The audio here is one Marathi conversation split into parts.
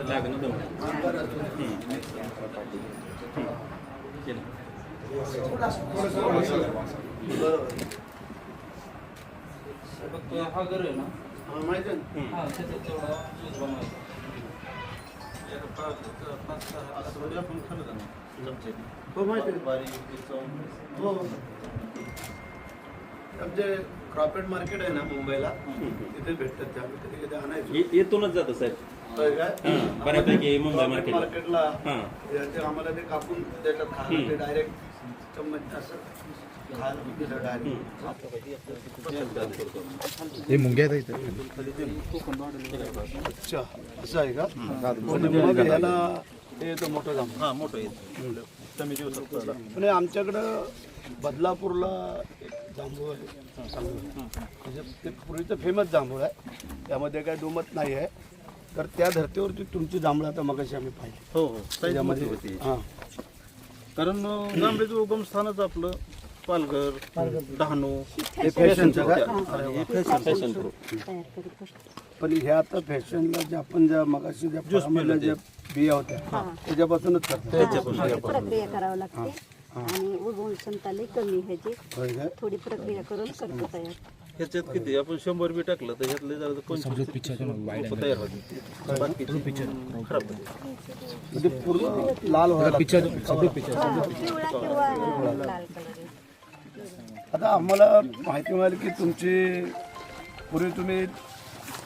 लागणं दोन हा घर आहे ना हा, आहे ना? त्याच्यात तेवढा यूज बनवायचा हो माहिती आहे. हो आमचे क्रॉपेट मार्केट आहे ना मुंबईला तिथे भेटतात त्या आम्ही येतूनच जातं साहेब बऱ्यापैकी मुंबई क्रॉपेट मार्केटला आम्हाला ते कापून देतात खायला ते डायरेक्ट चम्मच असं खायला दिलं डायरेक्ट हे मुंग्या इथे. अच्छा असं आहे का? मग याला हे येतं मोठं जांभूळ हा मोठं येतं. कमी दिवसात पण हे आमच्याकडं बदलापूरला एक जांभूळ आहे. चांगलं म्हणजे ते पूर्वीचं फेमस जांभूळ आहे. त्यामध्ये काही दुमत नाही आहे. तर त्या धर्तीवरती तुमची जांभळं आता मगाशी आम्ही पाहिली. हो हो. त्याच्यामध्ये होती. हां. कारण अं, जांभळीचं उगम स्थानच आपलं पालघर डहाणू. हे फॅशनचं हे. फॅशन फॅशन प्रो पण ह्या आता फॅशनला ज्या आपण ज्या मगाशी ज्या फळामधल्या ज्या बिया होत्या त्याच्यापासूनच करतो प्रक्रिया करावी लागते. आणि उगवून क्षमता लई कमी ह्याची होय काय थोडी प्रक्रिया करून करतो तयार ह्याच्यात किती? आपण शंभर बी टाकलं तर ह्यातले जरा पंचवीस रोपं तयार होते बाकीचे खराब होते म्हणजे पूर्ण लाल व्हायला किंवा लाल कलर आता आम्हाला माहिती मिळाली की तुमची पूर्वी तुम्ही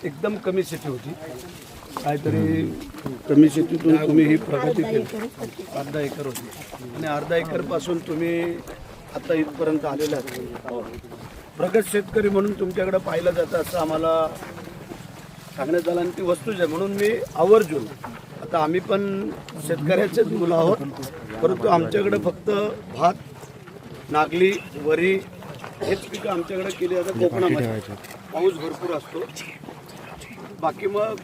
एकदम कमी शेती होती. काहीतरी कमी शेतीतून तुम्ही ही प्रगती केली. अर्धा एकर होती. आणि अर्धा एकरपासून तुम्ही आता इथपर्यंत आलेले आहात. प्रगत शेतकरी म्हणून तुमच्याकडे पाहिलं जातं असं आम्हाला सांगण्यात आलं. आणि ती वस्तूच आहे म्हणून मी आवर्जून आता आम्ही पण शेतकऱ्याचेच मुलं आहोत परंतु आमच्याकडे फक्त भात नागली वरी हेच पिकं आमच्याकडे केली जातात कोकणामध्ये. पाऊस भरपूर असतो. बाकी मग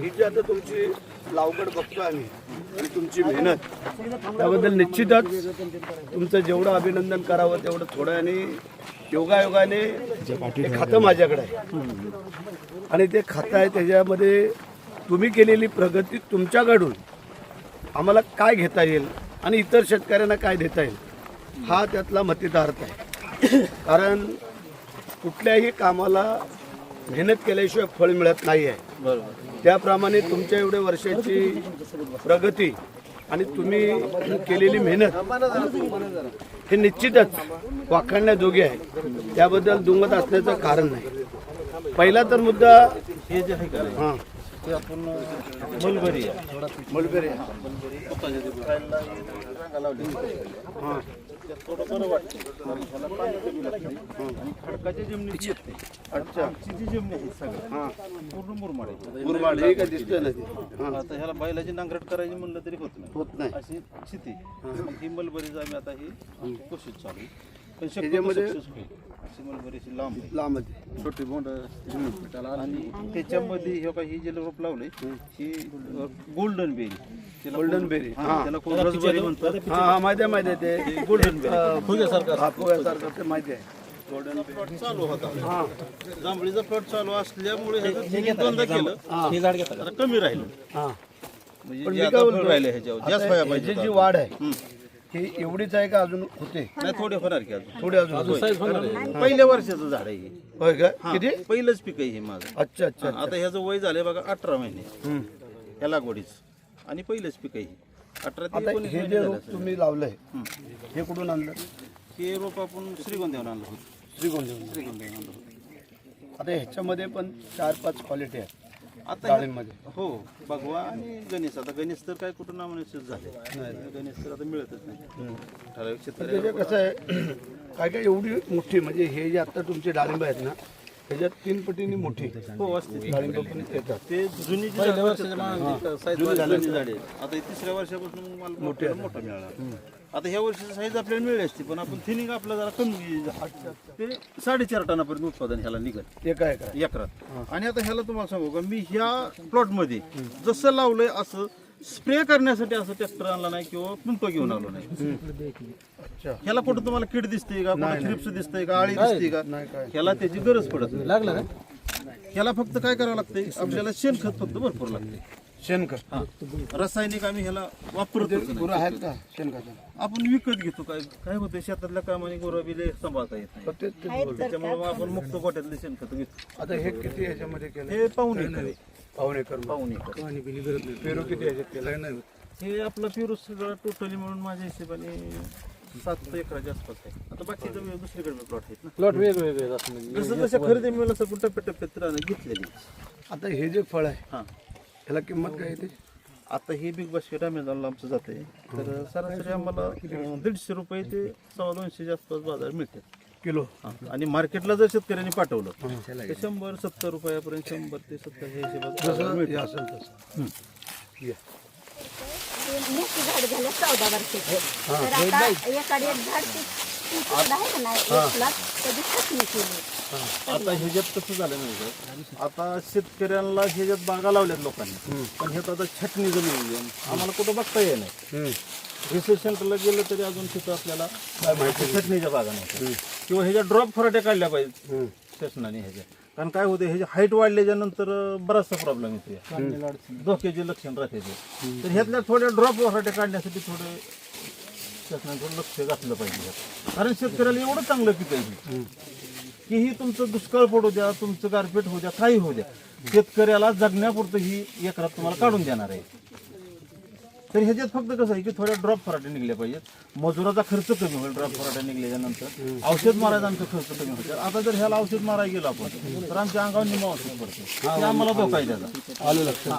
ही जी आता तुमची लावगड बघतो आम्ही. आणि तुमची मेहनत. त्याबद्दल निश्चितच तुमचं जेवढं अभिनंदन करावं तेवढं थोडं आणि योगायोगाने खातं माझ्याकडे आहे. आणि ते खातं आहे त्याच्यामध्ये तुम्ही केलेली प्रगती तुमच्याकडून आम्हाला काय घेता येईल आणि इतर शेतकऱ्यांना काय देता येईल हा त्यातला मतितार्थ आहे. कारण कुठल्याही कामाला मेहनत केल्याशिवाय फळ मिळत नाही आहे त्याप्रमाणे तुमच्या एवढ्या वर्षाची प्रगती आणि तुम्ही केलेली मेहनत हे निश्चितच वाखाणण्याजोगे आहे. त्याबद्दल दुंगत असण्याचं कारण नाही. पहिला तर मुद्दा हे जे आहे हां. ते आपण मलबरी. हां. खडकाच्या अच्छा आमची जी जमीन आहे सगळं हां पूर्ण मुरमाड आहे मुरमाड हे काय दिसतंय ना ते आता ह्याला बैलाची नांगरट करायची म्हणलं तरी होत नाही. होत नाही. अशी स्थिती ही मलबरीच आम्ही आता ही कोशिश चालू आहे. पण शक्यतो त्याच्यामध्ये- success होईल. अशी मलबरीची लांब आहे. लांब आहे. छोटी बोंड आणि त्याच्यामध्ये हे बघा ही जे रोप लावले ही गोल्डन बेरी. हा, हा. त्याला कोण रसबेरी म्हणतात. हा हा माहिती आहे माहिती आहे ते. गोल्डन बेरी फुग्यासारखं हा फुग्यासारखं ते माहिती आहे. गोल्डन प्लॉट चालू होता. हां. जांभळीचा प्लॉट चालू असल्यामुळे ह्याचं दोनदा केलं? हे. झाड घेता जरा कमी राहिलं. हां. म्हणजे जे आता फळ राहिले ह्याच्यावर जास्त आता व्हायला ह्याची पाहिजे जी होतं. वाढ आहे. ही एवढीच आहे का अजून होते. नाही थोडे होणार की अजून. थोडी अजून होते. पहिल्या वर्षाचं झाड आहे हे. होय का? हा, किती? पहिलंच पीक आहे हे माझं. अच्छा अच्छा हा, आता ह्याचं वय झालंय बघा अठरा महिने. हम्म. या लागवडीच. आणि पहिलंच पीक आहे हे. अठरा ते आता एकोणीस हे महिने जे झाले रोप असेल. तुम्ही लावलंय हम्म. हे कुठून आणलं? हे रोप आपण श्रीगोंद्यावर आणलं होतं. श्रीगोंद श्रीगोंद्यावर आणलं होतं. आता ह्याच्यामध्ये पण चार पाच क्वालिटी आहेत. आता हे- डाळिंबमध्ये हो भगवा आणि गणेश. आता गणेश तर काय कुठं नामानिश्चित झाले? गणेश तर आता मिळतच नाही. ठराविक शेतकऱ्याला त्याच्यात कसं आहे काय काय एवढी मोठी म्हणजे हे जे आता तुमचे डाळिंब आहेत ना त्याच्यात तीन पटीने मोठी. हो असते डाळिंब पण येतात. ते जुनी जी झाडं असतात, साईज जुनी झाडे आहेत. आता हे तिसऱ्या वर्षापासून मला मोठं मोठं मिळालं. आता ह्या वर्षीची साईज आपल्याला मिळली असती पण आपण थिनिंग आपलं जरा कमी झालं. ते साडेचार टनापर्यंत उत्पादन ह्याला निघत काय काय एकरात आणि आता ह्याला तुम्हाला सांगू का मी ह्या प्लॉटमध्ये जसं लावलंय असं स्प्रे करण्यासाठी असं ट्रॅक्टर आणला नाही किंवा पंप घेऊन आलो नाही. अच्छा. ह्याला कुठं तुम्हाला किड दिसते का कुठं थ्रिप्स दिसते का आळी दिसते का नाही काय. ह्याला त्याची गरज पडत लागलं ह्याला फक्त काय करावं लागतंय? आपल्याला शेणखत फक्त भरपूर लागते शेणखत. हा. रासायनिक आम्ही ह्याला वापरतच नाही. गुरं आहेत का शेणखत आपण विकत घेतो. काय काय होतं शेतातल्या कामाने गुराबिले सांभाळता येत नाही. त्याच्यामुळे मग आपण मुक्त गोट्यातले शेणखत घेतो. आता हे किती ह्याच्यामध्ये केलं हे पाहुणे एकर आहे. पाऊन एकर पाऊण एकर पेरू किती ह्याच्यात केलं नाही. हे आपलं पिरूस सगळं टोटली म्हणून माझ्या हिशोबाने सात एकराच्या आसपास आहे. आता बाकीचं वेळ दुसरीकडे प्लॉट आहेत ना. प्लॉट वेगवेगळे असतात जसं जसं खरेदी मिळेल असं टप्प्याटप्प्यात राहणं घेतलेली आता हे जे फळ आहे हां. ह्याला किंमत काय येते आता हे बिग बास्केट अमेझॉनला आमचं जाते तर सरासरी आम्हाला अं, दीडशे रुपये ते सव्वा दोनशेच्या आसपास बाजार मिळते किलो. आणि मार्केटला जर शेतकऱ्यांनी पाठवलं ते शंभर सत्तर रुपयापर्यंत शंभर ते सत्तर हे हिशोबात बाजार जसं मिळते. हे असेल तसं. या. ते मोठी झाड झालं चौदा वर्षाचे. तर आता एखादे एक झाड तीस आता ह्याच्यात कसं झालं नाही आता शेतकऱ्यांना ह्याच्यात बागा लावल्यात लोकांनी. पण ह्यात आता छटणी जमीन आम्हाला कुठं बघता हम्म. रिसर्च सेंटरला गेलं तरी अजून तिथं आपल्याला काय माहिती? छटणीच्या बागा नाही. किंवा ह्याच्या ड्रॉप फराट्या काढल्या पाहिजे. शासनाने ह्याच्या कारण काय होते ह्याची हाईट वाढल्याच्या नंतर बराचसा प्रॉब्लेम येतो धोक्याचे लक्षण राहते. तर ह्यातल्या थोड्या ड्रॉप फराट्या काढण्यासाठी थोडे शासनाने थोडं लक्ष घातलं पाहिजे. कारण शेतकऱ्याला एवढं चांगलं पीक आहे की ही तुमचं दुष्काळ पडू द्या तुमचं गारपीट होऊ द्या काही होऊ द्या शेतकऱ्याला जगण्यापुरतं ही एकरात तुम्हाला काढून देणार आहे. तर ह्याच्यात फक्त कसं आहे की थोड्या ड्रॉप फराटे निघल्या पाहिजेत. मजुराचा खर्च कमी होईल ड्रॉप फराटे निघल्याच्या नंतर. औषध मारायचा आमचा खर्च कमी होईल. आता जर ह्याला औषध मारायला गेलो आपण तर आमच्या अंगावर निमा औषध पडतं. आम्हाला धोका आहे त्याचा. आलं लक्षात.